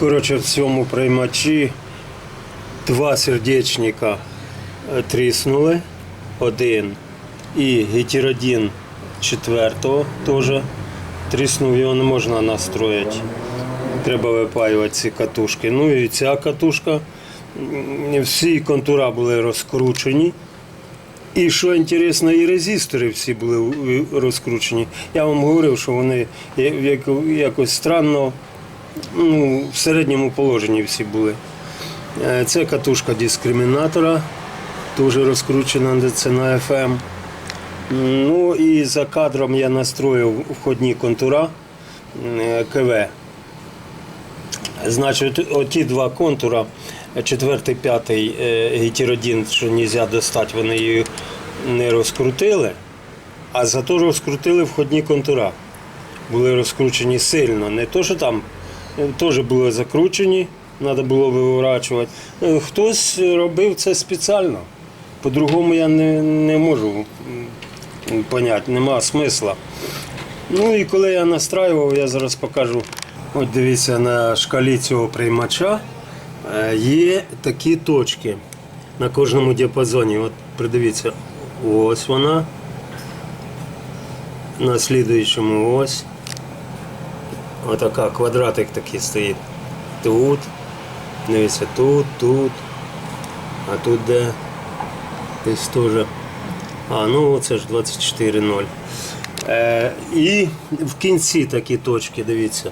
Коротше, в цьому приймачі два сердечника е, тріснули, один і гетеродин четвертого теж тріснув, його не можна настроїти. Треба випаювати ці катушки. Ну і ця катушка, всі контура були розкручені. І що інтересно, і резистори всі були е, розкручені. Я вам говорив, що вони якось странно ну, в середньому положенні всі були. Е, Це катушка дискримінатора, теж розкручена, це на FM. Ну і за кадром я настроїв входні контура е, КВ. Значить, оті два контура, четвертий, п'ятий е, гетеродин, що не можна достати, вони її не розкрутили, а зато розкрутили входні контура. Були розкручені сильно. Не то, що там теж були закручені, треба було виворачувати. Е, Хтось робив це спеціально. По-другому я не, не можу поняти, нема смисла. Ну і коли я настраював, я зараз покажу. От дивіться, на шкалі цього приймача е, є такі точки на кожному діапазоні. От придивіться, ось вона. На слідуючому ось. Отака квадратик такий стоїть. Тут. Дивіться, тут, тут. А тут де? Десь теж. А, ну це ж 24.0. Е, і в кінці такі точки, дивіться.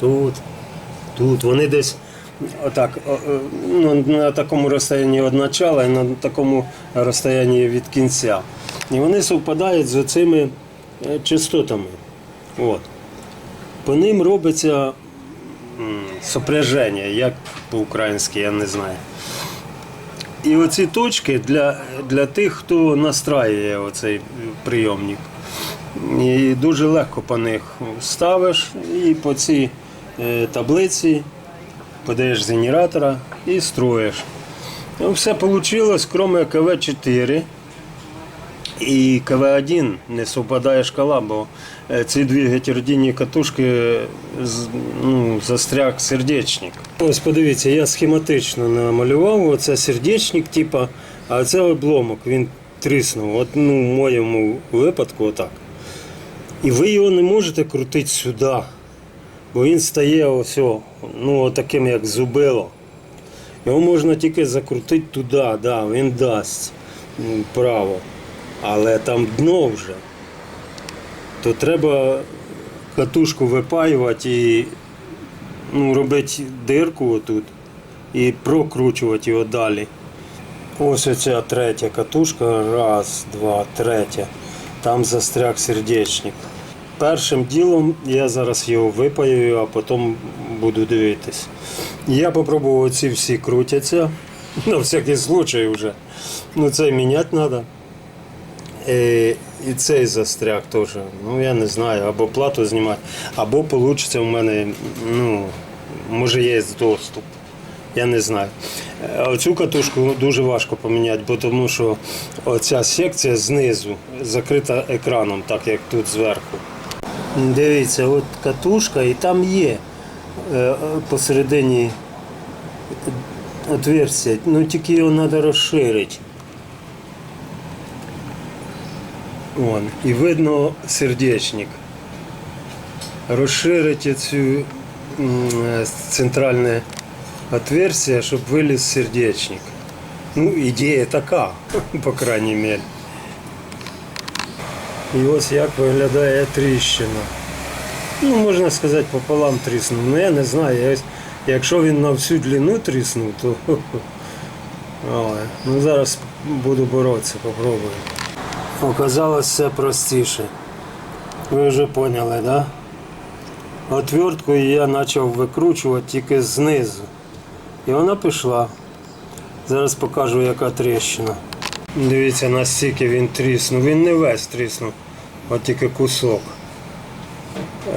Тут, тут. Вони десь отак, ну, на такому розстоянні від начала і на такому розстоянні від кінця. І вони совпадають з оцими е, частотами. От. По ним робиться сопряження, як по-українськи, я не знаю. І оці точки для, для тих, хто настраює оцей прийомник. І дуже легко по них ставиш і по цій е, таблиці подаєш з генератора і строїш. Ну, все вийшло, крім КВ-4 і КВ-1 не совпадає шкала, бо е, ці дві гетеродинні катушки ну, застряг сердечник. Ось подивіться, я схематично намалював. Оце сердечник, типа, а це обломок, він тріснув. От, ну, в моєму випадку отак. І ви його не можете крутити сюди, бо він стає ось, ну, таким, як зубило. Його можна тільки закрутити туди, да, він дасть право. Але там дно вже. То треба катушку випаювати і ну, робити дирку отут і прокручувати його далі. Ось оця третя катушка. Раз, два, третя. Там застряг сердечник. Першим ділом я зараз його випаюю, а потім буду дивитись. Я попробував ці всі крутяться. На всякий случай вже. Ну це міняти треба. Е, І цей застряг теж. Ну я не знаю, або плату знімати, або вийде у мене, ну, може є доступ. Я не знаю. Е, Оцю катушку дуже важко поміняти, бо тому що оця секція знизу закрита екраном, так як тут зверху. Дивіться, от катушка і там є е, посередині отверстие, ну тільки його треба розширити. Вон, і видно сердечник. Розширити цю центральне отверстие, щоб виліз сердечник. Ну, ідея така, по крайній мірі. І ось як виглядає тріщина. Ну, можна сказати, пополам тріснув. Ну, я не знаю. Якщо він на всю длину тріснув, то Але, ну, зараз буду боротися, попробую. Оказалось все простіше. Ви вже поняли, так? Да? Отверткою я почав викручувати тільки знизу. І вона пішла. Зараз покажу, яка тріщина. Дивіться, настільки він тріснув. Він не весь тріснув, а тільки кусок.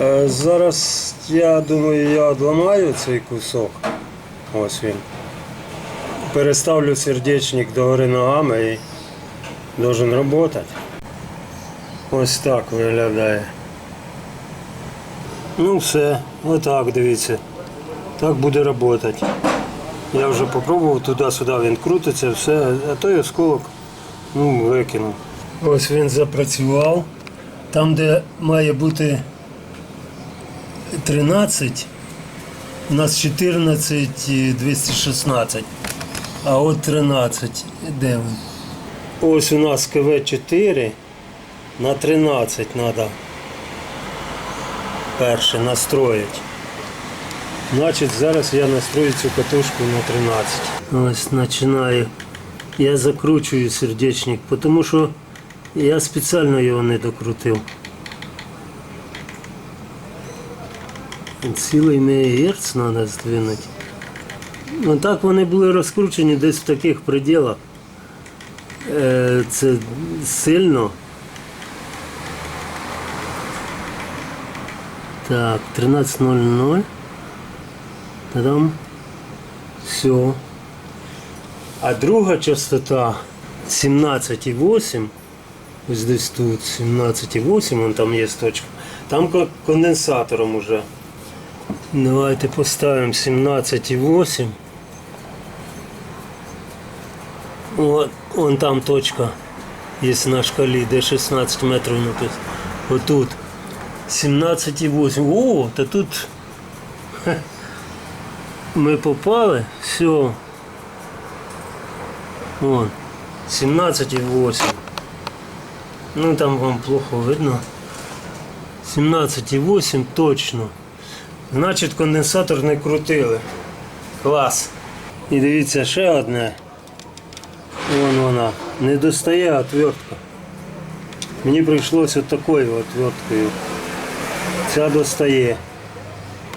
Е, Зараз я думаю, я одламаю цей кусок. Ось він. Переставлю сердечник догори ногами і должен працювати. Ось так виглядає. Ну все, отак дивіться. Так буде працювати. Я вже спробував туди-сюди, він крутиться, все, а той осколок ну, викинув. Ось він запрацював. Там, де має бути 13, у нас 14 і 216. А от 13. Де він? Ось у нас КВ-4 на 13 треба перше настроїти. Значить, зараз я настрою цю катушку на 13. Ось починаю. Я закручую сердечник, тому що я спеціально його не докрутив. Цілий мегагерц треба здвинути. Ну так вони були розкручені десь в таких пределах. Е, Це сильно. Так, 13.00. Та-дам. Все. А друга частота 17,8. Ось десь тут 17,8, вон там є точка. Там конденсатором уже. Давайте поставимо 17,8. От, вон там точка є на шкалі, де 16 метрів написано. Отут. 17,8. О, та тут хе, ми попали. Все. Вон. 17,8. Ну там вам плохо видно. 17,8 точно. Значить конденсатор не крутили. Клас. І дивіться ще одне. Вон вона. Не достає отвертка. Мені прийшлося такою отверткою. Ця достає.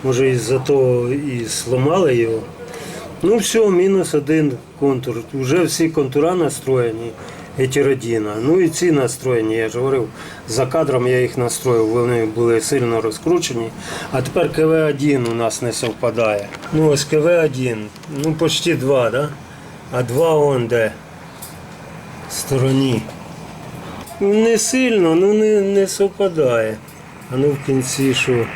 Може із-за того і сломали його. Ну все, мінус один контур. Уже всі контура настроєні гетеродіна. Ну і ці настроєні, я ж говорив, за кадром я їх настроїв, вони були сильно розкручені. А тепер КВ1 у нас не совпадає. Ну ось КВ1, ну почти 2, да? а 2 он де? Стороні. Не сильно, ну не, не совпадає. А ну в кінці що?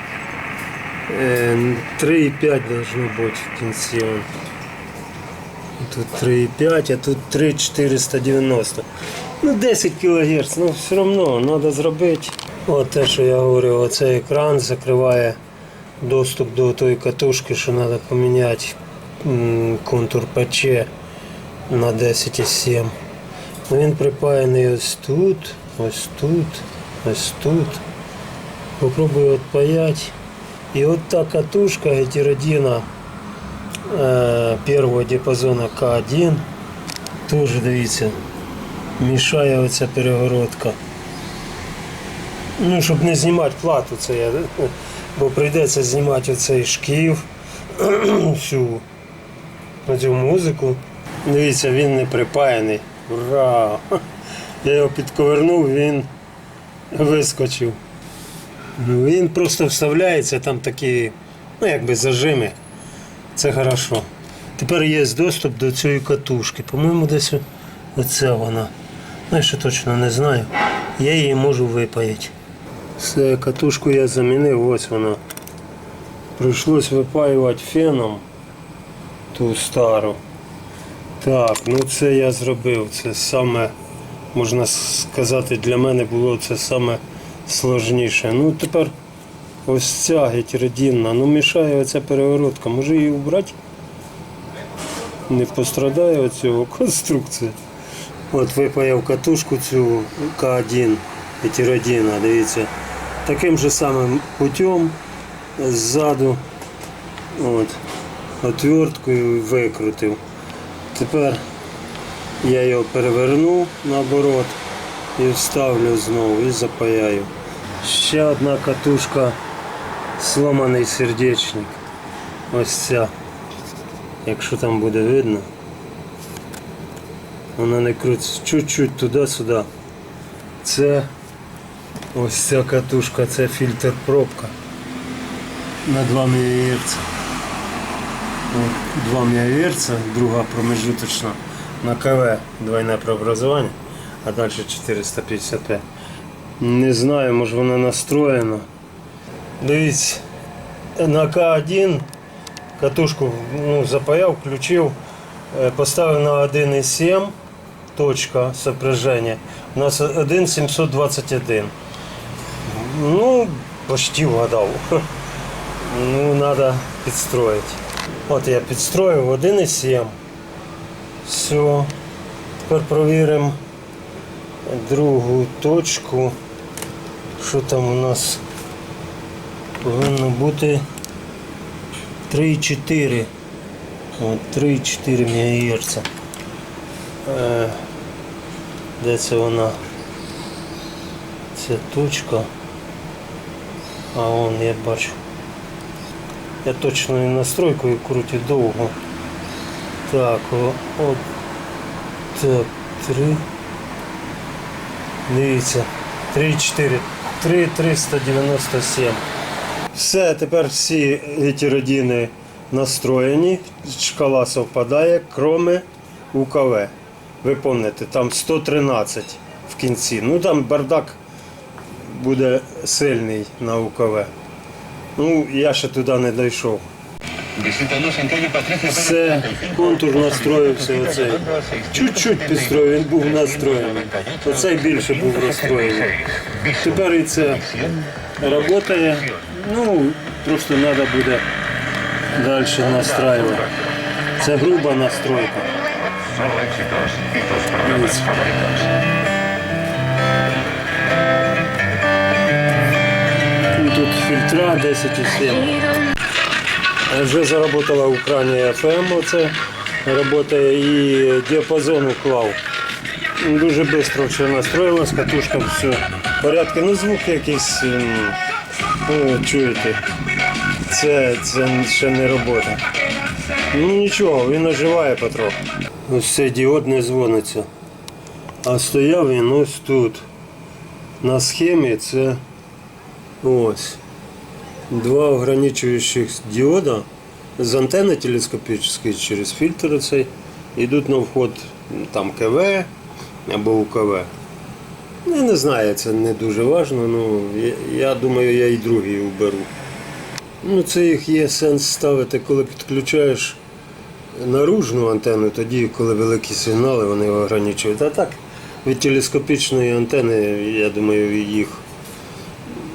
Е, 3,5 должно бути в кінці. Тут 3,5, а тут 3,490. Ну 10 кГц, ну все одно треба зробити. От те, що я говорив, оцей екран закриває доступ до тої катушки, що треба поміняти контур ПЧ на 10,7. Він припаяний ось тут, ось тут, ось тут. Попробую отпаять. И вот та катушка гетеродина э, первого диапазона К1 тоже, дивіться, мішає оця перегородка. Ну, щоб не знімати плату, це я, бо прийдеться знімати оцей шків, всю цю музику. Дивіться, він не припаяний. Ура! Я його підковернув, він вискочив. Ну, Він просто вставляється, там такі, ну якби зажими. Це хорошо. Тепер є доступ до цієї катушки. По-моєму, десь оце вона. Ну, я ще точно не знаю. Я її можу випаяти. Все, катушку я замінив, ось вона. Прийшлось випаювати феном ту стару. Так, ну це я зробив. Це саме, можна сказати, для мене було це саме сложніше. Ну тепер ось ця гетеродінна, ну мішає оця перегородка. Може її убрати? Не пострадає від цього конструкція. От випаяв катушку цю К1 гетеродіна, дивіться. Таким же самим путем ззаду от, отверткою викрутив. Тепер я його переверну наоборот і вставлю знову і запаяю. Ще одна катушка, сломаний сердечник. Ось ця. Якщо там буде видно. Вона не крутиться чуть-чуть туди-сюди. Це ось ця катушка, це фільтр пробка на 2 МГц. От, 2 друга промежуточна на КВ двойне преобразування, а далі 455. Не знаю, може вона настроєна. Дивіться, на К1 катушку ну, запаяв, включив, е, поставив на 1,7 точка сопряження. У нас 1,721. Ну, почти вгадав. Ну, треба підстроїти. От я підстроїв 1,7. Все. Тепер провіримо другу точку. Що там у нас повинно бути 3,4. От 3,4 МГц. Де це вона? Це точка. А он я бачу. Я точно не настройкою крутю довго. Так, от так, три. Дивіться. 3, 4, 3, 397. Все, тепер всі ці родини настроєні. Шкала совпадає, кроме УКВ. Ви пам'ятаєте, там 113 в кінці. Ну там бардак буде сильний на УКВ. Ну, я ще туди не дійшов. Все, контур настроївся оцей. Чуть-чуть підстроїв, він був настроєний. Оцей більше був розстроєний. Тепер і це працює. Ну, просто треба буде далі настраювати. Це груба настройка. Дивіться. Фільтра 10,7. Вже заработала крані FM, оце працює і діапазон уклав. Дуже швидко все настроїлось, катушка все в порядку. Ну звук якийсь, ну, чуєте, це, це ще не робота. Ну нічого, він оживає потроху. Ось цей діод не дзвониться. А стояв він ось тут. На схемі це ось. Два ограничуючих діода з антенни телескопічної через фільтр цей йдуть на вход там КВ або УКВ. Ну, Я не знаю, це не дуже важливо, ну я, я думаю, я і другий уберу. Ну, це їх є сенс ставити, коли підключаєш наружну антенну, тоді, коли великі сигнали, вони ограничують. А так, від телескопічної антени, я думаю, їх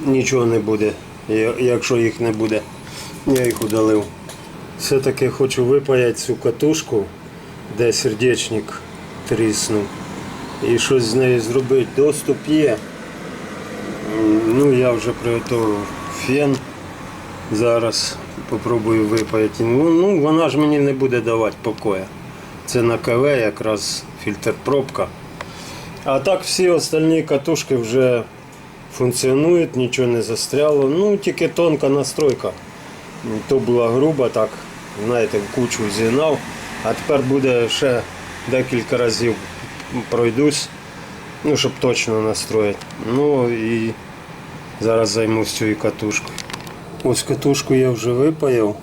нічого не буде, якщо їх не буде. Я їх удалив. Все-таки хочу випаяти цю катушку, де сердечник тріснув. І щось з нею зробити. Доступ є. Ну, я вже приготував фен. Зараз попробую випаяти. Ну, ну, вона ж мені не буде давати покоя. Це на КВ якраз фільтр пробка. А так всі остальні катушки вже функціонують, нічого не застряло. Ну, тільки тонка настройка. То була груба, так, знаєте, кучу зігнав. А тепер буде ще декілька разів пройдусь, ну, щоб точно настроїти. Ну і зараз займусь цією катушкою. Ось катушку я вже випаяв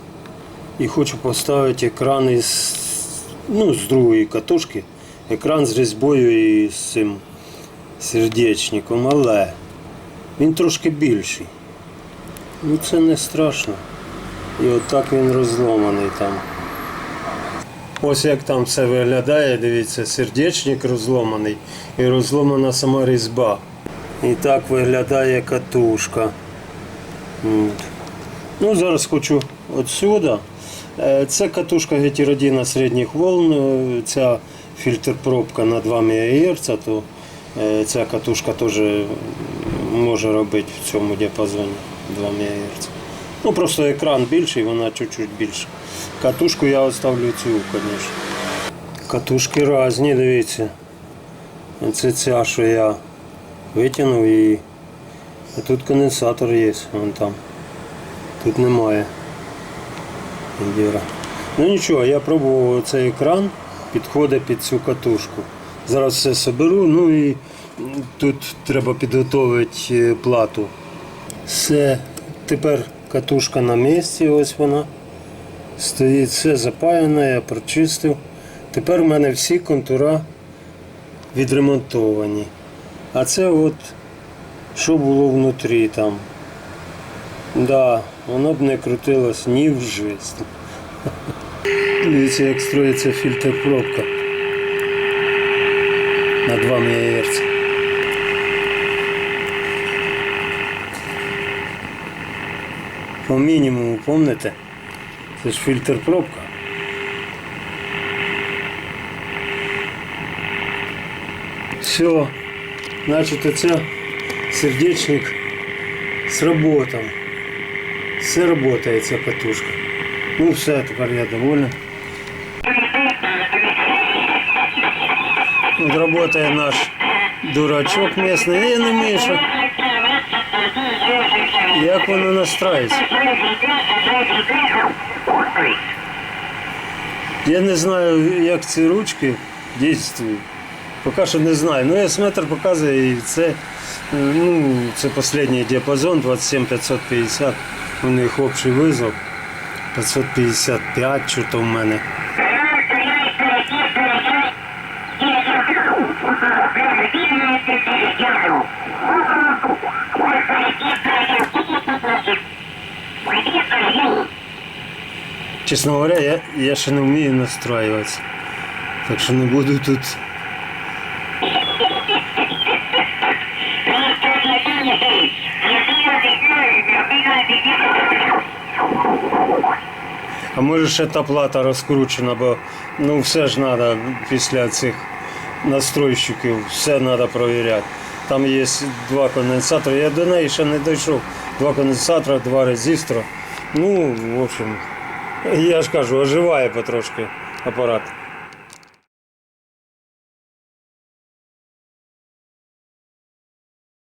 і хочу поставити екран із, ну, з другої катушки. Екран з різьбою і з цим сердечником, але він трошки більший. Ну це не страшно. І отак він розломаний там. Ось як там все виглядає, дивіться, сердечник розломаний і розломана сама різьба. І так виглядає катушка. Ну, зараз хочу отсюда. Е, Це катушка гетеродіна середніх волн, е, ця фільтр пробка на 2 МГц, то е, ця катушка теж може робити в цьому діапазоні 2 МГц. Ну просто екран більший, вона чуть-чуть більша. Катушку я оставлю цю, звісно. Катушки різні, дивіться. Це ця, що я витягнув її. А тут конденсатор є, вон там. Тут немає. Діра. Ну нічого, я пробував цей екран, підходить під цю катушку. Зараз все соберу, ну і тут треба підготувати е, плату. Все, тепер катушка на місці, ось вона. Стоїть все запаяне, я прочистив. Тепер у мене всі контура відремонтовані. А це от що було внутрі там. Да, воно б не крутилось ні в жизнь. Дивіться, як строїться фільтр пробка на 2 МГц. По мінімуму, помните? Це ж фільтр пробка. Все, значить оце сердечник сработав. Все работає ця катушка. Ну все, тепер я доволен. От работає наш дурачок місний, я не Миша. Як воно настраюється? Я не знаю, як ці ручки дійствують. Поки що не знаю. Ну, S-метр показує і це, е, ну, це останній діапазон 27550. У них общий визов 555, що то в мене. Чесно говоря, я, я ще не вмію настроюватися. Так що не буду тут. А може ще та плата розкручена, бо ну все ж треба після цих настройщиків, все треба перевіряти. Там є два конденсатори, я до неї ще не дійшов. Два конденсатора, два резистора. Ну, в общем, я ж кажу, оживає потрошки апарат.